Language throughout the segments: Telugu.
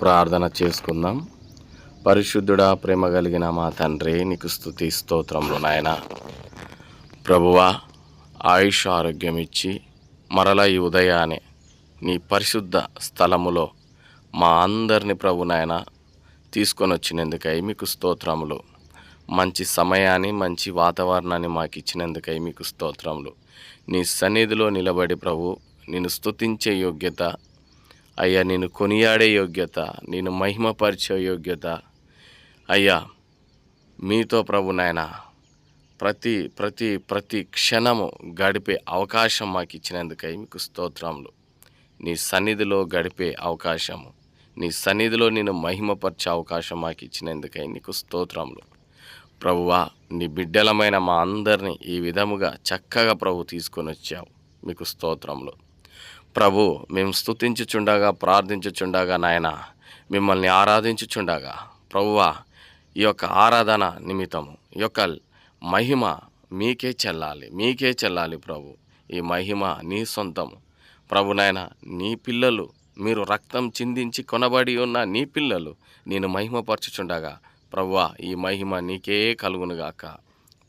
ప్రార్థన చేసుకుందాం. పరిశుద్ధుడా ప్రేమ కలిగిన మా తండ్రి నీకు స్థుతి స్తోత్రంలో నాయన. ప్రభువా ఆయుష్ ఆరోగ్యం ఇచ్చి మరల ఈ ఉదయాన్నే నీ పరిశుద్ధ స్థలములో మా అందరిని ప్రభు నాయన తీసుకొని వచ్చినందుకై మీకు స్తోత్రములు. మంచి సమయాన్ని మంచి వాతావరణాన్ని మాకు ఇచ్చినందుకై మీకు స్తోత్రములు. నీ సన్నిధిలో నిలబడి ప్రభు నేను స్తుతించే యోగ్యత అయ్యా నేను కొనియాడే యోగ్యత నేను మహిమపరిచే యోగ్యత. అయ్యా మీతో ప్రభు నాయన ప్రతి ప్రతి ప్రతి క్షణము గడిపే అవకాశం మాకు ఇచ్చినందుకై మీకు స్తోత్రములు. నీ సన్నిధిలో గడిపే అవకాశము నీ సన్నిధిలో నేను మహిమపరిచే అవకాశం మాకు ఇచ్చినందుకై నీకు స్తోత్రములు. ప్రభువా నీ బిడ్డలమైన మా అందరినీ ఈ విధముగా చక్కగా ప్రభు తీసుకొని వచ్చావు మీకు స్తోత్రములు. ప్రభు మేము స్తుతించుచుండగా ప్రార్థించుచుండగా నాయన మిమ్మల్ని ఆరాధించుచుండగా. ప్రభువా ఈ యొక్క ఆరాధన నిమిత్తము ఈ యొక్క మహిమ మీకే చెల్లాలి మీకే చెల్లాలి ప్రభు. ఈ మహిమ నీ సొంతము. ప్రభు నాయన నీ పిల్లలు మీరు రక్తం చిందించి కొనబడి ఉన్న నీ పిల్లలు నేను మహిమపరచుచుండగా. ప్రభువా ఈ మహిమ నీకే కలుగునుగాక.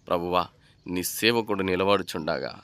ప్రభువా నీ సేవకుడు నిలబడుచుండగా.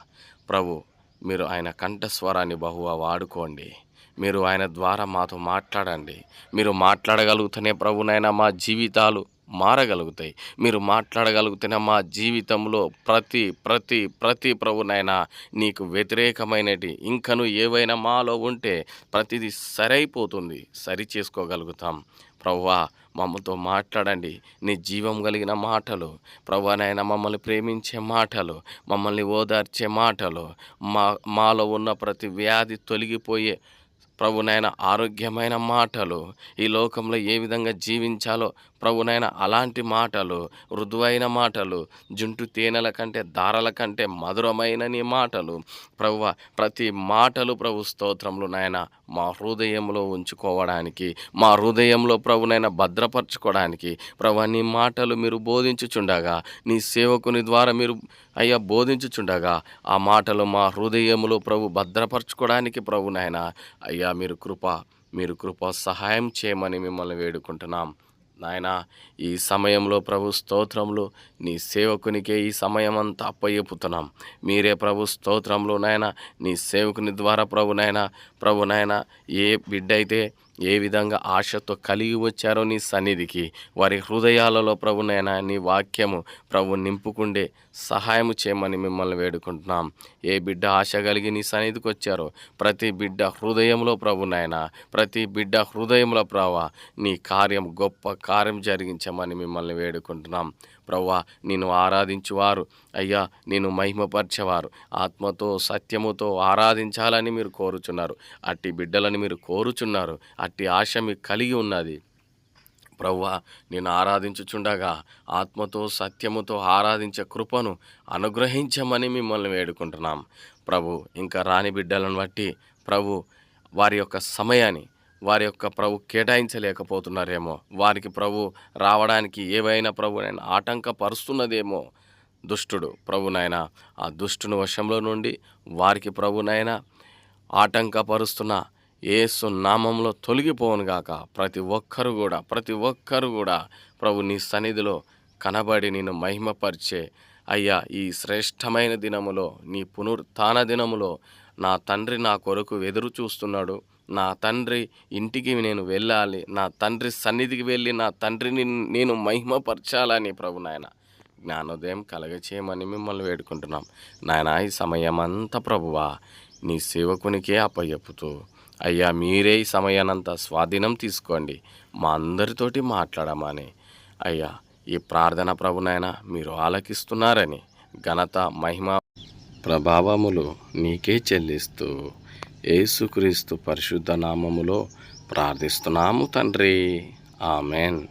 ప్రభు మీరు ఆయన కంఠస్వరాన్ని బహువా వాడుకోండి. మీరు ఆయన ద్వారా మాతో మాట్లాడండి. మీరు మాట్లాడగలుగుతూనే ప్రభునైనా మా జీవితాలు మారగలుగుతాయి. మీరు మాట్లాడగలుగుతూనే మా జీవితంలో ప్రతి ప్రతి ప్రతి ప్రభునైనా నీకు వ్యతిరేకమైనటి ఇంకను ఏవైనా మాలో ఉంటే ప్రతిదీ సరైపోతుంది. సరి చేసుకోగలుగుతాం. ప్రభువా మమ్మతో మాట్లాడండి. నీ జీవం కలిగిన మాటలు ప్రభువానైనా మమ్మల్ని ప్రేమించే మాటలు మమ్మల్ని ఓదార్చే మాటలు మా మాలో ఉన్న ప్రతి వ్యాధి తొలగిపోయే ప్రభునైనా ఆరోగ్యమైన మాటలు ఈ లోకంలో ఏ విధంగా జీవించాలో ప్రభునైన అలాంటి మాటలు మృదువైన మాటలు జుంటు తేనెల కంటే దారల కంటే మధురమైన నీ మాటలు ప్రభువ ప్రతి మాటలు ప్రభు స్తోత్రములు నాయన మా హృదయంలో ఉంచుకోవడానికి మా హృదయంలో ప్రభునైనా భద్రపరచుకోవడానికి ప్రభు నీ మాటలు మీరు బోధించుచుండగా నీ సేవకుని ద్వారా మీరు అయ్యా బోధించుచుండగా ఆ మాటలు మా హృదయములు ప్రభు భద్రపరచుకోవడానికి ప్రభునైనా అయ్యా మీరు కృప మీరు కృప సహాయం చేయమని మిమ్మల్ని వేడుకుంటున్నాం. నాయన ఈ సమయంలో ప్రభు స్తోత్రములు నీ సేవకునికే ఈ సమయం అంతా అప్పయ్యపుతున్నాం మీరే ప్రభు స్తోత్రములు నాయన నీ సేవకుని ద్వారా ప్రభు నాయన ప్రభు నాయన ఏ బిడ్డ అయితే ఏ విధంగా ఆశతో కలిగి వచ్చారో నీ సన్నిధికి వారి హృదయాలలో ప్రభునైనా నీ వాక్యము ప్రభు నింపుకుండే సహాయము చేయమని మిమ్మల్ని వేడుకుంటున్నాం. ఏ బిడ్డ ఆశ కలిగి నీ సన్నిధికి వచ్చారో ప్రతి బిడ్డ హృదయంలో ప్రభునైనా ప్రతి బిడ్డ హృదయంలో ప్రభా నీ కార్యం గొప్ప కార్యం జరిగించమని మిమ్మల్ని వేడుకుంటున్నాం. ప్రవ్వా నేను ఆరాధించువారు. అయ్యా నేను మహిమపరిచేవారు. ఆత్మతో సత్యముతో ఆరాధించాలని మీరు కోరుచున్నారు. అట్టి బిడ్డలని మీరు కోరుచున్నారు. అట్టి ఆశ మీకు కలిగి ఉన్నది. ప్రవ్వా నేను ఆరాధించుచుండగా ఆత్మతో సత్యముతో ఆరాధించే కృపను అనుగ్రహించమని మిమ్మల్ని వేడుకుంటున్నాం. ప్రభు ఇంకా రాని బిడ్డలను బట్టి ప్రభు వారి యొక్క సమయాన్ని వారి యొక్క ప్రభు కేటాయించలేకపోతున్నారేమో. వారికి ప్రభు రావడానికి ఏవైనా ప్రభు నేను ఆటంకపరుస్తున్నదేమో. దుష్టుడు ప్రభునైనా ఆ దుష్టుని వశంలో నుండి వారికి ప్రభునైనా ఆటంకపరుస్తున్న ఏసు నామంలో తొలగిపోవును గాక. ప్రతి ఒక్కరు కూడా ప్రతి ఒక్కరు కూడా ప్రభు నీ సన్నిధిలో కనబడి నేను మహిమపరిచే అయ్యా ఈ శ్రేష్టమైన దినములో నీ పునరుత్న దినములో నా తండ్రి నా కొరకు ఎదురు చూస్తున్నాడు నా తండ్రి ఇంటికి నేను వెళ్ళాలి నా తండ్రి సన్నిధికి వెళ్ళి నా తండ్రిని నేను మహిమపరచాలని ప్రభు నాయన జ్ఞానోదయం కలగచేయమని మిమ్మల్ని వేడుకుంటున్నాం. నాయన ఈ సమయం అంతా ప్రభువా నీ సేవకునికే అప్పచెప్పుతూ అయ్యా మీరే ఈ సమయానంతా స్వాధీనం తీసుకోండి మా అందరితోటి మాట్లాడమని. అయ్యా ఈ ప్రార్థన ప్రభునైనా మీరు ఆలకిస్తున్నారని ఘనత మహిమ ప్రభావములు నీకే చెల్లిస్తూ యేసుక్రీస్తు పరిశుద్ధ నామములో ప్రార్థిస్తున్నాము తండ్రి. ఆమెన్.